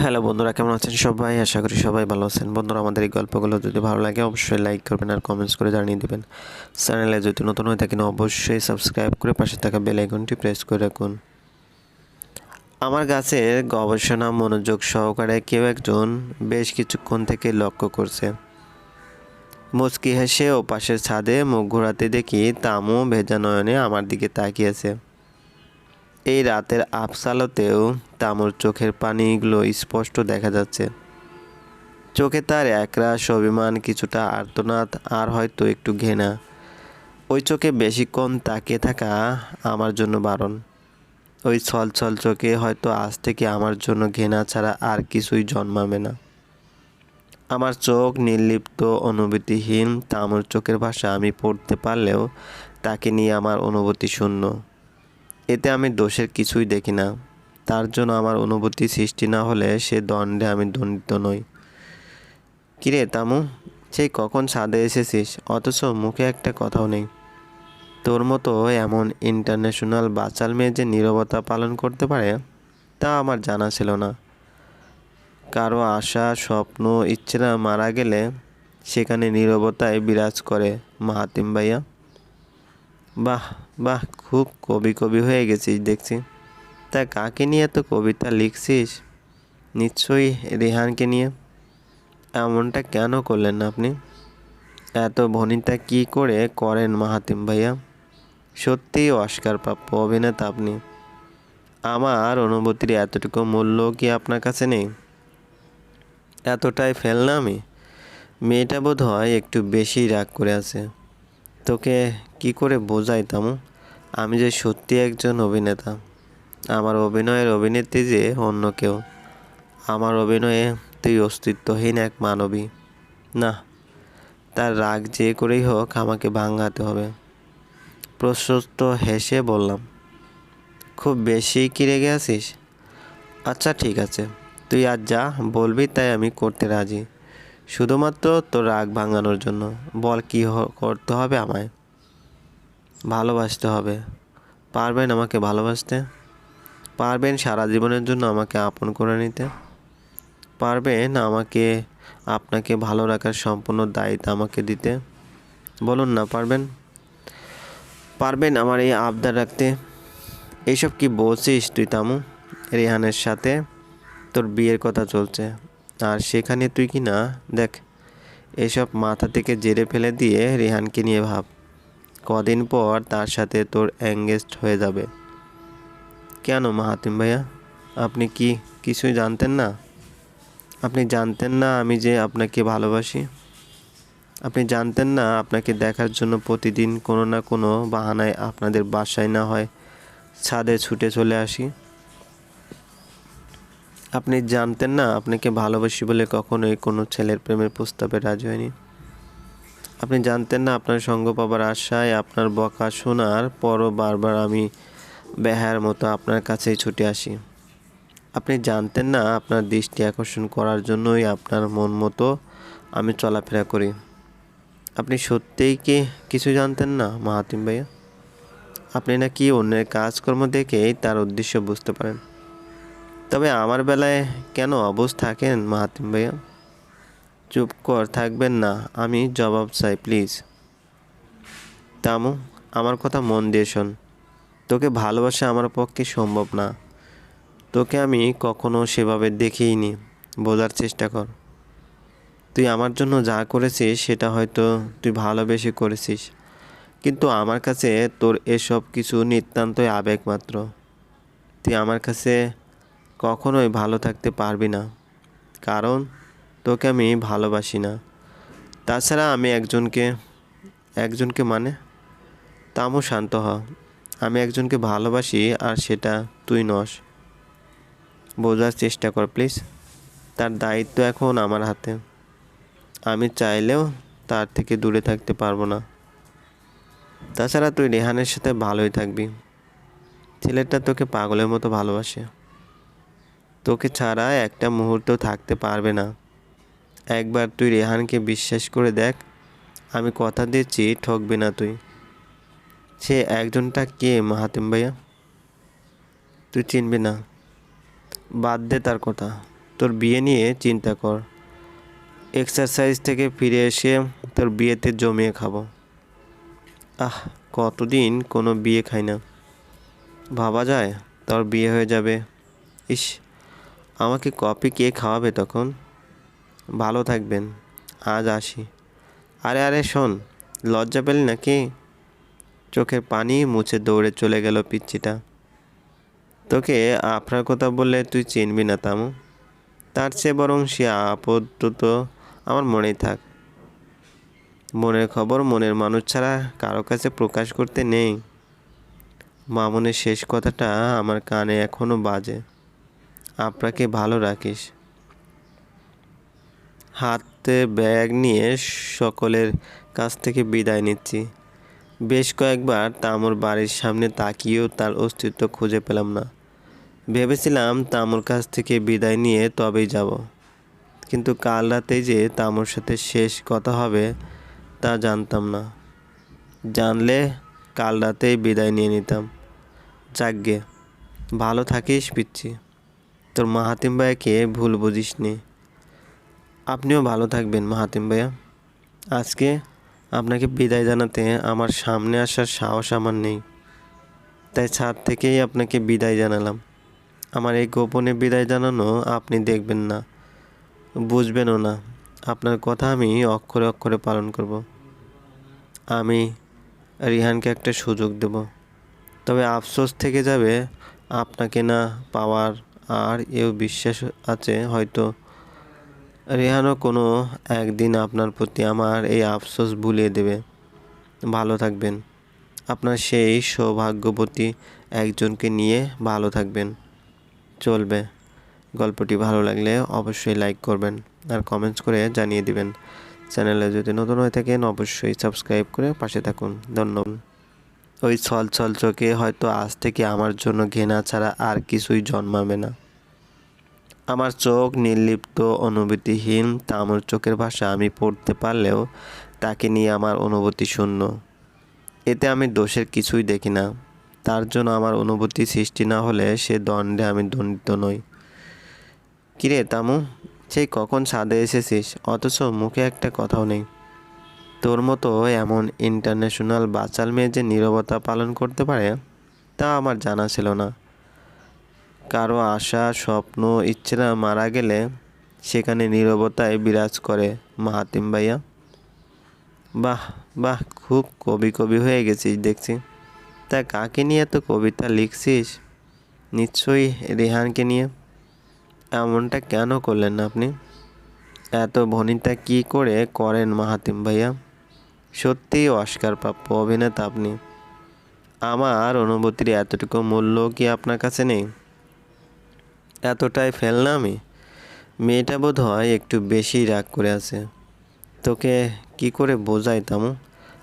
Hello বন্ধুরা, কেমন আছেন সবাই? আশা করি সবাই ভালো আছেন। বন্ধুরা, আমাদের এই গল্পগুলো যদি ভালো লাগে, অবশ্যই লাইক করবেন আর কমেন্টস করে জানিয়ে দেবেন। চ্যানেলে যদি নতুন হয়ে থাকেন, অবশ্যই সাবস্ক্রাইব করে পাশে থাকা বেল আইকনটি প্রেস করে রাখুন। আমার গাছের গবেষণা মনোযোগ সহকারে কেউ একজন বেশ কিছুক্ষণ থেকে লক্ষ্য করছে। মুচকি হেসে ও পাশের ছাদে মুখ ঘোরাতে দেখি তামু ভেজা নয়নে আমার দিকে তাকিয়েছে এই রাতের আফসালতেও তামুর চোখের পানিগুলো স্পষ্ট দেখা যাচ্ছে। চোখে তার একরাশ অভিমান, কিছুটা আর্তনাদ, আর হয়তো একটু ঘেনা ওই চোখে বেশিক্ষণ তাকিয়ে থাকা আমার জন্য বারণ। ওই ছল ছল চোখে হয়তো আজ থেকে আমার জন্য ঘেনা ছাড়া আর কিছুই জন্মাবে না। আমার চোখ নির্লিপ্ত, অনুভূতিহীন, তামুর চোখের ভাষা আমি পড়তে পারলেও তাকে নিয়ে আমার অনুভূতি শূন্য। এতে আমি দোষের কিছুই দেখি না। তার জন্য আমার অনুভূতি সৃষ্টি না হলে সে দণ্ডে আমি দণ্ডিত নই। কিরে তামু, সেই কখন ছাদে এসেছিস? অথচ মুখে একটা কথাও নেই। তোর মতো এমন ইন্টারন্যাশনাল বাচাল মেয়ে যে নীরবতা পালন করতে পারে, তা আমার জানা ছিল না। কারও আশা, স্বপ্ন, ইচ্ছেরা মারা গেলে সেখানে নীরবতায় বিরাজ করে, মাহাতিম ভাইয়া। বাহ বাহ, খুব কবি কবি হয়ে গেছিস, দেখছি। তা কাকে নিয়ে এত কবিতা লিখছিস? নিশ্চয়ই রেহানকে নিয়ে। এমনটা কেন করলেন না আপনি? এত ভনিতা কি করে করেন মাহাতিম ভাইয়া? সত্যিই অস্কার প্রাপ্য অভিনেতা আপনি। আমার অনুভূতির এতটুকু মূল্য কি আপনার কাছে নেই? এতটাই ফেল না আমি। মেয়েটা বোধ হয় একটু বেশি রাগ করে আছে। তোকে কি করে বোঝাই, তামু? আমি যে সত্যি একজন অভিনেতা, আমার অভিনয়ের অভিনেত্রী যে অন্য কেউ, আমার অভিনয়ে তুই অস্তিত্বহীন এক মানবী। না, তার রাগ যে করেই হোক আমাকে ভাঙাতে হবে। প্রশস্ত হেসে বললাম, খুব বেশি কি রেগে আছিস? আচ্ছা ঠিক আছে। তুই আজ যা বলবি, তাই আমি করতে রাজি। শুধুমাত্র তোর রাগ ভাঙানোর জন্য। বল কি করতে হবে আমায়? ভালোবাসতে হবে। পারবেন আমাকে ভালোবাসতে? পারবেন সারা জীবনের জন্য আমাকে আপন করে নিতে? পারবেন আমাকে, আপনাকে ভালো রাখার সম্পূর্ণ দায়িত্ব আমাকে দিতে? বলুন না, পারবেন? পারবেন আমার এই আবদার রাখতে? এইসব কি বলছিস তুই, তামু? রেহানের সাথে তোর বিয়ের কথা চলছে। আর সেখানে তুই কি না, দেখ, এসব মাথা থেকে জেরে ফেলে দিয়ে রেহানকে নিয়ে ভাব। কদিন পর তার সাথে তোর এঙ্গেজড হয়ে যাবে। কেন মাহাতিম ভাইয়া? আপনি কি কিছুই জানতেন না? আপনি জানতেন না আমি যে আপনাকে ভালোবাসি? আপনি জানতেন না আপনাকে দেখার জন্য প্রতিদিন কোনো না কোনো বাহানায় আপনাদের বাসায় না হয় ছাদে ছুটে চলে আসি? আপনি জানতেন না, আপনাকে ভালোবাসি বলে কখনোই কোনো ছেলের প্রেমের প্রস্তাবে রাজি হয়নি। আপনি জানতেন না আপনার সঙ্গ পাবার আশায় আপনার বকা শোনার পরও বারবার আমি বেহার মতো আপনার কাছেই ছুটে আসি। আপনি জানতেন না আপনার দৃষ্টি আকর্ষণ করার জন্যই আপনার মন মতো আমি চলাফেরা করি। আপনি সত্যিই কি কিছু জানতেন না, মাহাতিম ভাইয়া? আপনি নাকি অন্যের কাজকর্ম দেখেই তার উদ্দেশ্য বুঝতে পারেন। তবে আমার বেলায় কেন অবুঝ থাকেন মাহাতিম ভাইয়া? চুপ কর, থাকবেন না। আমি জবাব চাই, প্লিজ। তামু, আমার কথা মন দিয়ে শোন। তোকে ভালোবাসা আমার পক্ষে সম্ভব না। তোকে আমি কখনো সেভাবে দেখিনি। বোঝার চেষ্টা কর। তুই আমার জন্য যা করেছিস, সেটা হয়তো তুই ভালোবেসে করেছিস। কিন্তু আমার কাছে তোর এসব কিছু নিতান্তই আবেগ মাত্র তুই আমার কাছে কখনোই ভালো থাকতে পারবি না। কারণ তোকে আমি ভালোবাসি না। তাছাড়া আমি একজনকে একজনকে মানে? তামও শান্ত হ। আমি একজনকে ভালোবাসি আর সেটা তুই নস। বোঝার চেষ্টা কর প্লিজ। তার দায়িত্ব এখন আমার হাতে। আমি চাইলেও তার থেকে দূরে থাকতে পারব না। তাছাড়া তুই রেহানের সাথে ভালোই থাকবি। ছেলেটা তোকে পাগলের মতো ভালোবাসে। তোকে ছাড়া একটা মুহূর্ত থাকতে পারবে না। একবার তুই রেহানকে বিশ্বাস করে দেখ, আমি কথা দিচ্ছি ঠকবি না তুই। সে একজনটা কে, মাহাতিম ভাইয়া? তুই চিনবি না। বাদ দে তার কথা। তোর বিয়ে নিয়ে চিন্তা কর। এক্সারসাইজ থেকে ফিরে এসে তোর বিয়েতে জমিয়ে খাব। আহ, কতদিন কোনো বিয়ে খাই না। ভাবা যায়, তোর বিয়ে হয়ে যাবে। ইস আমাকে কপি কে খাওয়াবে তখন? ভালো থাকবেন, আজ আসি। আরে আরে, শোন, লজ্জা পেলি নাকি? চোখের পানি মুছে দৌড়ে চলে গেল পিচ্চিটা। তোকে আপনার কথা বললে তুই চিনবি না, তামু। তার চেয়ে বরং সে আপাতত আমার মনেই থাক। মনের খবর মনের মানুষ ছাড়া কারও কাছে প্রকাশ করতে নেই। মামনের শেষ কথাটা আমার কানে এখনও বাজে। আপনাকে ভালো রাখিস। হাতে ব্যাগ নিয়ে সকলের কাছ থেকে বিদায় নিচ্ছি। বেশ কয়েকবার তামুর বাড়ির সামনে তাকিয়েও তার অস্তিত্ব খুঁজে পেলাম না। ভেবেছিলাম তামুর কাছ থেকে বিদায় নিয়ে তবেই যাব। কিন্তু কাল রাতেই যে তামুর সাথে শেষ কথা হবে তা জানতাম না। জানলে কাল রাতেই বিদায় নিয়ে নিতাম। যাকগে ভালো থাকিস পিচ্ছি তোর মাহাতিম ভাইয়াকে ভুল বুঝিস নি আপনিও ভালো থাকবেন মাহাতিম ভাইয়া। আজকে আপনাকে বিদায় জানাতে আমার সামনে আসার সাহস আমার নেই। তাই ছাদ থেকেই আপনাকে বিদায় জানালাম। আমার এই গোপনে বিদায় জানানো আপনি দেখবেন না, বুঝবেনও না। আপনার কথা আমি অক্ষরে অক্ষরে পালন করব। আমি রিহানকে একটা সুযোগ দেব। তবে আফসোস থেকে যাবে আপনাকে না পাওয়ার আর এও বিশ্বাস আছে, হয়তো রেহানও কোনো একদিন আপনার প্রতি আমার এই আফসোস ভুলিয়ে দেবে। ভালো থাকবেন। আপনার সেই সৌভাগ্যবতী একজনকে নিয়ে ভালো থাকবেন। চলবে। গল্পটি ভালো লাগলে অবশ্যই লাইক করবেন আর কমেন্টস করে জানিয়ে দিবেন। চ্যানেলে যদি নতুন হয়ে থাকেন, অবশ্যই সাবস্ক্রাইব করে পাশে থাকুন। ধন্যবাদ। ওই ছল ছল চোখে হয়তো আজ থেকে আমার জন্য ঘৃণা ছাড়া আর কিছুই জন্মাবে না। আমার চোখ নির্লিপ্ত, অনুভূতিহীন তামর চোখের ভাষা আমি পড়তে পারলেও তাকে নিয়ে আমার অনুভূতি শূন্য। এতে আমি দোষের কিছুই দেখি না। তার জন্য আমার অনুভূতি সৃষ্টি না হলে সে দণ্ডে আমি দণ্ডিত নই। কিরে তামু, সেই কখন ছাদে এসেছিস? অথচ মুখে একটা কথাও নেই। তোর মতো এমন ইন্টারন্যাশনাল বাচাল মেয়ে যে নীরবতা পালন করতে পারে, তা আমার জানা ছিল না। কারও আশা, স্বপ্ন, ইচ্ছেরা মারা গেলে সেখানে নীরবতায় বিরাজ করে মাহাতিম ভাইয়া। বাহ বাহ, খুব কবি কবি হয়ে গেছিস দেখছি। তা কাকে নিয়ে এত কবিতা লিখছিস? নিশ্চয়ই রেহানকে নিয়ে। এমনটা কেন করলেন না আপনি? এত ভনিতা কি করে করেন মাহাতিম ভাইয়া? সত্যিই অস্কার প্রাপ্য অভিনেতা আপনি। আমার অনুভূতির এতটুকু মূল্য কি আপনার কাছে নেই? এতটাই ফেল না আমি? মেয়েটা বোধ হয় একটু বেশি রাগ করে আছে। তোকে কি করে বোঝাই, তামু?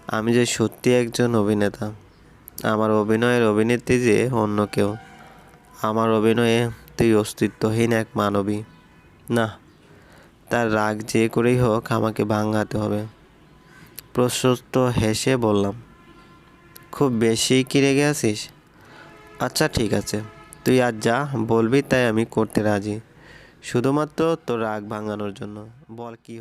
আমি যে সত্যি একজন অভিনেতা। আমার অভিনয়ের অভিনেত্রী যে অন্য কেউ। আমার অভিনয়ে তুই অস্তিত্বহীন এক মানবী। না, তার রাগ যে করেই হোক আমাকে ভাঙাতে হবে। প্রশস্ত হেসে বললাম, খুব বেশি কি রেগে আছিস? আচ্ছা ঠিক আছে। তুই আর যা, বলবি, তাই আমি করতে রাজি। শুধুমাত্র তোর রাগ ভাঙানোর জন্য। বল কী